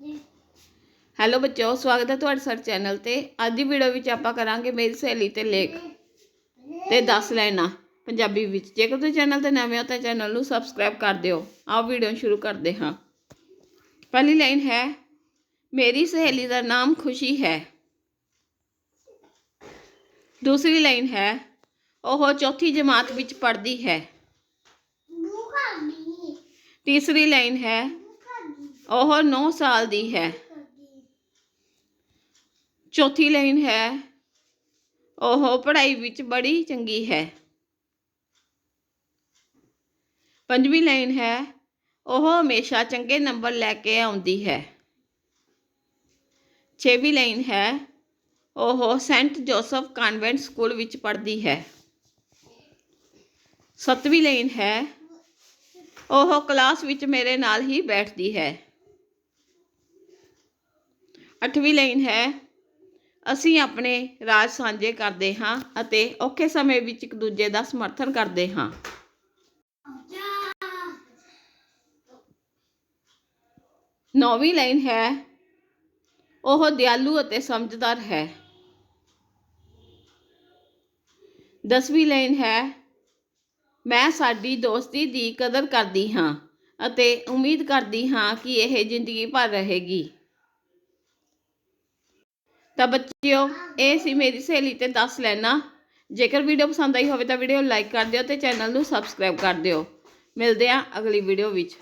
Hello ਬੱਚਿਓ, ਸਵਾਗਤ ਹੈ ਤੁਹਾਡਾ ਸਾਡੇ ਚੈਨਲ ਤੇ। ਅੱਜ ਦੀ ਵੀਡੀਓ ਵਿੱਚ ਆਪਾਂ ਕਰਾਂਗੇ ਮੇਰੀ ਸਹੇਲੀ ਤੇ ਲੇਖ ਤੇ 10 ਲਾਈਨਾਂ ਪੰਜਾਬੀ ਵਿੱਚ। ਜੇਕਰ ਤੁਸੀਂ ਚੈਨਲ ਤੇ ਨਵੇਂ ਹੋ ਤਾਂ ਚੈਨਲ ਨੂੰ ਸਬਸਕ੍ਰਾਈਬ ਕਰ ਦਿਓ। ਆਓ ਵੀਡੀਓ ਸ਼ੁਰੂ ਕਰਦੇ ਹਾਂ। ਪਹਿਲੀ ਲਾਈਨ ਹੈ, ਮੇਰੀ ਸਹੇਲੀ ਦਾ ਨਾਮ ਖੁਸ਼ੀ ਹੈ। ਦੂਸਰੀ ਲਾਈਨ ਹੈ, ਉਹ ਚੌਥੀ ਜਮਾਤ ਵਿੱਚ ਪੜ੍ਹਦੀ ਹੈ। ਤੀਸਰੀ ਲਾਈਨ ਹੈ ਉਹ 9 ਸਾਲ ਦੀ ਹੈ। ਚੌਥੀ ਲਾਈਨ ਹੈ। ਉਹ ਪੜ੍ਹਾਈ ਵਿੱਚ ਬੜੀ ਚੰਗੀ ਹੈ। ਪੰਜਵੀਂ ਲਾਈਨ ਹੈ। ਉਹ ਹਮੇਸ਼ਾ ਚੰਗੇ ਨੰਬਰ ਲੈ ਕੇ ਆਉਂਦੀ ਹੈ। ਛੇਵੀਂ ਲਾਈਨ ਹੈ। ਉਹ ਸੈਂਟ ਜੋਸਫ ਕਨਵੈਂਟ ਸਕੂਲ ਵਿੱਚ ਪੜ੍ਹਦੀ ਹੈ। ਸੱਤਵੀਂ ਲਾਈਨ ਹੈ। ਉਹ ਕਲਾਸ ਵਿੱਚ ਮੇਰੇ ਨਾਲ ਹੀ ਬੈਠਦੀ ਹੈ। ਅੱਠਵੀਂ ਲਾਈਨ ਹੈ। ਅਸੀਂ ਆਪਣੇ ਰਾਜ ਸਾਂਝੇ ਕਰਦੇ ਹਾਂ ਅਤੇ ਔਖੇ ਸਮੇਂ ਵਿੱਚ ਇੱਕ ਦੂਜੇ ਦਾ ਸਮਰਥਨ ਕਰਦੇ ਹਾਂ। ਨੌਵੀਂ ਲਾਈਨ ਹੈ। ਉਹ ਦਿਆਲੂ ਅਤੇ ਸਮਝਦਾਰ ਹੈ। ਦਸਵੀਂ ਲਾਈਨ ਹੈ। ਮੈਂ ਸਾਡੀ ਦੋਸਤੀ ਦੀ ਕਦਰ ਕਰਦੀ ਹਾਂ ਅਤੇ ਉਮੀਦ ਕਰਦੀ ਹਾਂ ਕਿ ਇਹ ਜ਼ਿੰਦਗੀ ਭਰ ਰਹੇਗੀ। ਤਾਂ ਬੱਚਿਓ, ਇਹ ਸੀ ਮੇਰੀ ਸਹੇਲੀ ਤੇ ਦੱਸ ਲੈਣਾ। ਜੇਕਰ ਵੀਡੀਓ ਪਸੰਦ ਆਈ ਹੋਵੇ ਤਾਂ ਵੀਡੀਓ ਲਾਈਕ ਕਰ ਦਿਓ ਤੇ ਚੈਨਲ ਨੂੰ ਸਬਸਕ੍ਰਾਈਬ ਕਰ ਦਿਓ। ਮਿਲਦੇ ਹਾਂ ਅਗਲੀ ਵੀਡੀਓ ਵਿੱਚ।